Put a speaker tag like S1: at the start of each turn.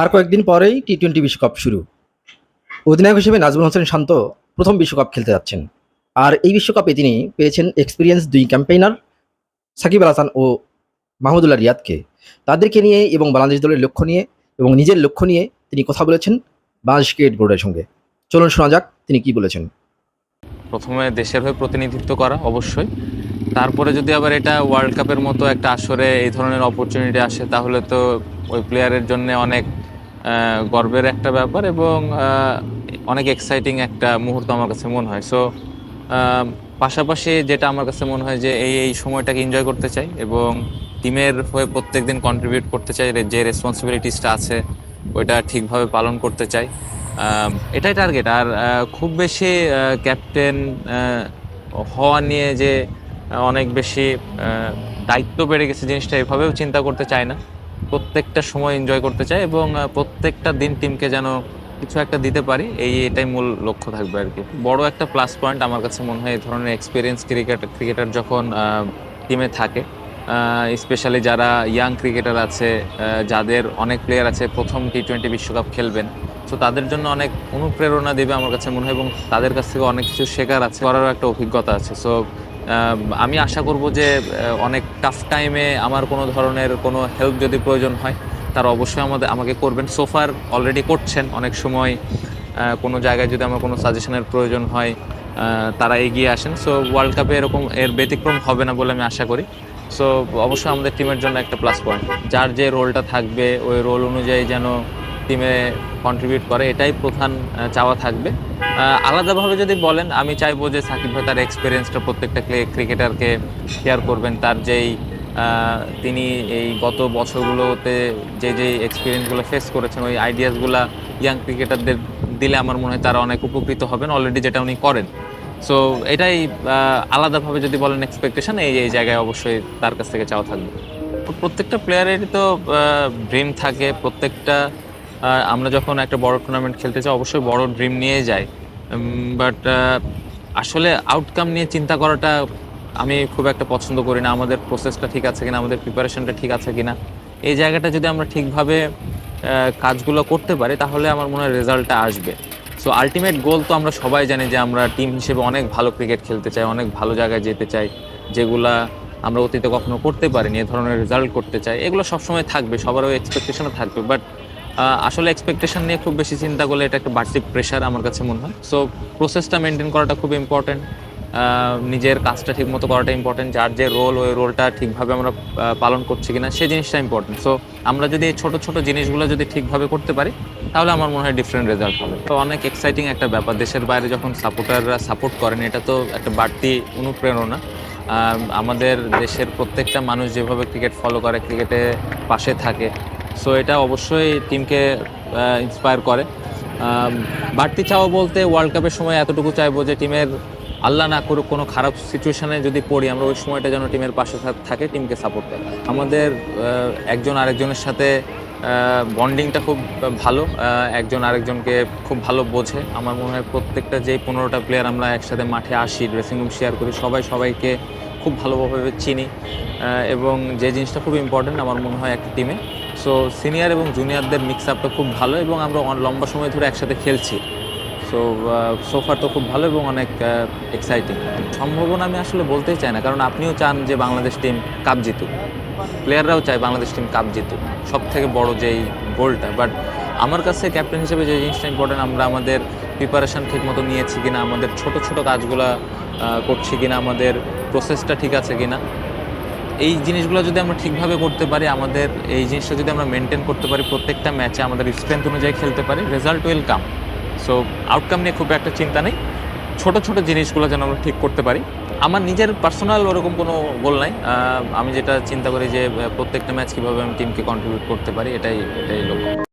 S1: আর কয়েকদিন পরেই T twenty বিশ্বকাপ শুরু। অধিনায়ক হিসেবে নাজমুল হোসেন শান্ত প্রথম বিশ্বকাপ খেলতে যাচ্ছেন। আর এই বিশ্বকাপে তিনি পেয়েছেন এক্সপিরিয়েন্স দুই ক্যাম্পেইনার সাকিব আল হাসান ও মাহমুদুল্লাহ রিয়াদকে। তাদেরকে নিয়ে এবং বাংলাদেশ দলের লক্ষ্য নিয়ে এবং নিজের লক্ষ্য নিয়ে তিনি কথা বলেছেন বাংলাদেশ ক্রিকেট বোর্ডের সঙ্গে। চলুন শোনা যাক তিনি কি বলেছেন।
S2: প্রথমে দেশের হয়ে প্রতিনিধিত্ব করা অবশ্যই। তারপরে যদি আবার এটা ওয়ার্ল্ড কাপের মতো একটা আসরে এই ধরনের অপরচুনিটি আসে, তাহলে তো ওই প্লেয়ারের জন্য অনেক গর্বের একটা ব্যাপার এবং অনেক এক্সাইটিং একটা মুহূর্ত আমার কাছে মনে হয়। সো পাশাপাশি যেটা আমার কাছে মনে হয় যে এই এই সময়টাকে এনজয় করতে চাই এবং টিমের হয়ে প্রত্যেকদিন কন্ট্রিবিউট করতে চাই যে রেসপন্সিবিলিটিসটা আছে, ওইটা ঠিকভাবে পালন করতে চাই। এটাই টার্গেট আর খুব বেশি ক্যাপ্টেন হওয়া নিয়ে যে অনেক বেশি দায়িত্ব বেড়ে গেছে জিনিসটা এভাবেও চিন্তা করতে চায় না। প্রত্যেকটা সময় এনজয় করতে চায় এবং প্রত্যেকটা দিন টিমকে যেন কিছু একটা দিতে পারি, এই এটাই মূল লক্ষ্য থাকবে আর কি। বড় একটা প্লাস পয়েন্ট আমার কাছে মনে হয় এই ধরনের এক্সপিরিয়েন্স ক্রিকেট ক্রিকেটার যখন টিমে থাকে স্পেশালি যারা ইয়াং ক্রিকেটার আছে যাদের অনেক প্লেয়ার আছে, প্রথম টি টোয়েন্টি বিশ্বকাপ খেলবেন, তো তাদের জন্য অনেক অনুপ্রেরণা দেবে আমার কাছে মনে হয় এবং তাদের কাছ থেকে অনেক কিছু শেখার আছে, করারও একটা অভিজ্ঞতা আছে। সো আমি আশা করব যে অনেক টাফ টাইমে আমার কোনো ধরনের কোনো হেল্প যদি প্রয়োজন হয়, তারা অবশ্যই আমাদের, আমাকে করবেন। সোফার অলরেডি করছেন। অনেক সময় কোনো জায়গায় যদি আমার কোনো সাজেশনের প্রয়োজন হয় তারা এগিয়ে আসেন। সো ওয়ার্ল্ড কাপে এরকম, এর ব্যতিক্রম হবে না বলে আমি আশা করি। সো অবশ্যই আমাদের টিমের জন্য একটা প্লাস পয়েন্ট যার যে রোলটা থাকবে, ওই রোল অনুযায়ী যেন টিমে কন্ট্রিবিউট করে, এটাই প্রধান চাওয়া থাকবে। আলাদাভাবে যদি বলেন, আমি চাইব যে সাকিব ভাই তার এক্সপিরিয়েন্সটা প্রত্যেকটা ক্রিকেটারকে শেয়ার করবেন। তার যেই তিনি এই গত বছরগুলোতে যে যে এক্সপিরিয়েন্সগুলো ফেস করেছেন, ওই আইডিয়াসগুলো ইয়াং ক্রিকেটারদের দিলে আমার মনে হয় তারা অনেক উপকৃত হবেন। অলরেডি যেটা উনি করেন। সো এটাই আলাদাভাবে যদি বলেন এক্সপেকটেশন এই এই জায়গায় অবশ্যই তার কাছ থেকে চাওয়া থাকবে। প্রত্যেকটা প্লেয়ারেরই তো ড্রিম থাকে। প্রত্যেকটা আমরা যখন একটা বড় টুর্নামেন্ট খেলতে চাই, অবশ্যই বড় ড্রিম নিয়ে যাই। বাট আসলে আউটকাম নিয়ে চিন্তা করাটা আমি খুব একটা পছন্দ করি না। আমাদের প্রসেসটা ঠিক আছে কিনা, আমাদের প্রিপারেশনটা ঠিক আছে কিনা, এই জায়গাটা যদি আমরা ঠিকভাবে কাজগুলো করতে পারি, তাহলে আমার মনে হয় রেজাল্টটা আসবে। সো আলটিমেট গোল তো আমরা সবাই জানি যে আমরা টিম হিসেবে অনেক ভালো ক্রিকেট খেলতে চাই, অনেক ভালো জায়গায় যেতে চাই, যেগুলা আমরা অতীতে কখনো করতে পারিনি, এ ধরনের রেজাল্ট করতে চাই, এগুলো সবসময় থাকবে, সবারও এক্সপেকটেশনও থাকবে। বাট আসলে এক্সপেকটেশন নিয়ে খুব বেশি চিন্তা করলে এটা একটা বাড়তি প্রেশার আমার কাছে মনে হয়। সো প্রসেসটা মেনটেন করাটা খুব ইম্পর্টেন্ট নিজের কাজটা ঠিকমতো করাটা ইম্পর্টেন্ট যার যে রোল ওই রোলটা ঠিকভাবে আমরা পালন করছি কিনা সেই জিনিসটা ইম্পর্টেন্ট সো আমরা যদি এই ছোটো, ছোট জিনিসগুলো যদি ঠিকভাবে করতে পারি, তাহলে আমার মনে হয় ডিফারেন্ট রেজাল্ট হবে। তো অনেক এক্সাইটিং একটা ব্যাপার। দেশের বাইরে যখন সাপোর্টাররা সাপোর্ট করেন, এটা তো একটা বাড়তি অনুপ্রেরণা। আমাদের দেশের প্রত্যেকটা মানুষ যেভাবে ক্রিকেট ফলো করে ক্রিকেটে পাশে থাকে সো এটা অবশ্যই টিমকে ইন্সপায়ার করে। বাড়তি চাও বলতে ওয়ার্ল্ড কাপের সময় এতটুকু চাইব যে টিমের আল্লাহ না করুক, কোনো খারাপ সিচুয়েশানে যদি পড়ি, আমরা ওই সময়টা যেন টিমের পাশে থাকে টিমকে সাপোর্ট করে। আমাদের একজন আরেকজনের সাথে বন্ডিংটা খুব ভালো একজন আরেকজনকে খুব ভালো বোঝে। আমার মনে হয় প্রত্যেকটা যেই পনেরোটা প্লেয়ার আমরা একসাথে মাঠে আসি ড্রেসিং রুম শেয়ার করি, সবাই সবাইকে খুব ভালোভাবে চিনি এবং যে জিনিসটা খুব ইম্পর্টেন্ট আমার মনে হয় একটা টিমে সো সিনিয়র এবং জুনিয়রদের মিক্স আপটা খুব ভালো এবং আমরা লম্বা সময় ধরে একসাথে খেলছি। সো সোফার তো খুব ভালো এবং অনেক এক্সাইটিং সম্ভাবনা আমি আসলে বলতেই চাই না, কারণ আপনিও চান যে বাংলাদেশ টিম কাপ জিতুক। প্লেয়াররাও চায় বাংলাদেশ টিম কাপ জিতুক। সব থেকে বড় যেই গোলটা বাট আমার কাছে ক্যাপ্টেন হিসেবে যে জিনিসটা ইম্পর্টেন্ট আমরা আমাদের প্রিপারেশন ঠিক মতো নিয়েছি কিনা, আমাদের ছোট ছোট কাজগুলো করছি কিনা, আমাদের প্রসেসটা ঠিক আছে কিনা এই জিনিসগুলো যদি আমরা ঠিকভাবে করতে পারি, আমাদের এই জিনিসটা যদি আমরা মেনটেন করতে পারি, প্রত্যেকটা ম্যাচে আমাদের স্ট্রেংথ অনুযায়ী খেলতে পারি result will come so outcome নিয়ে খুব একটা চিন্তা নেই। ছোট ছোট জিনিসগুলো যেন আমরা ঠিক করতে পারি। আমার নিজের পার্সোনাল ওরকম কোনো গোল নাই। আমি যেটা চিন্তা করি যে প্রত্যেকটা ম্যাচ কীভাবে আমি টিমকে কন্ট্রিবিউট করতে পারি, এটাই এটাই লক্ষ্য।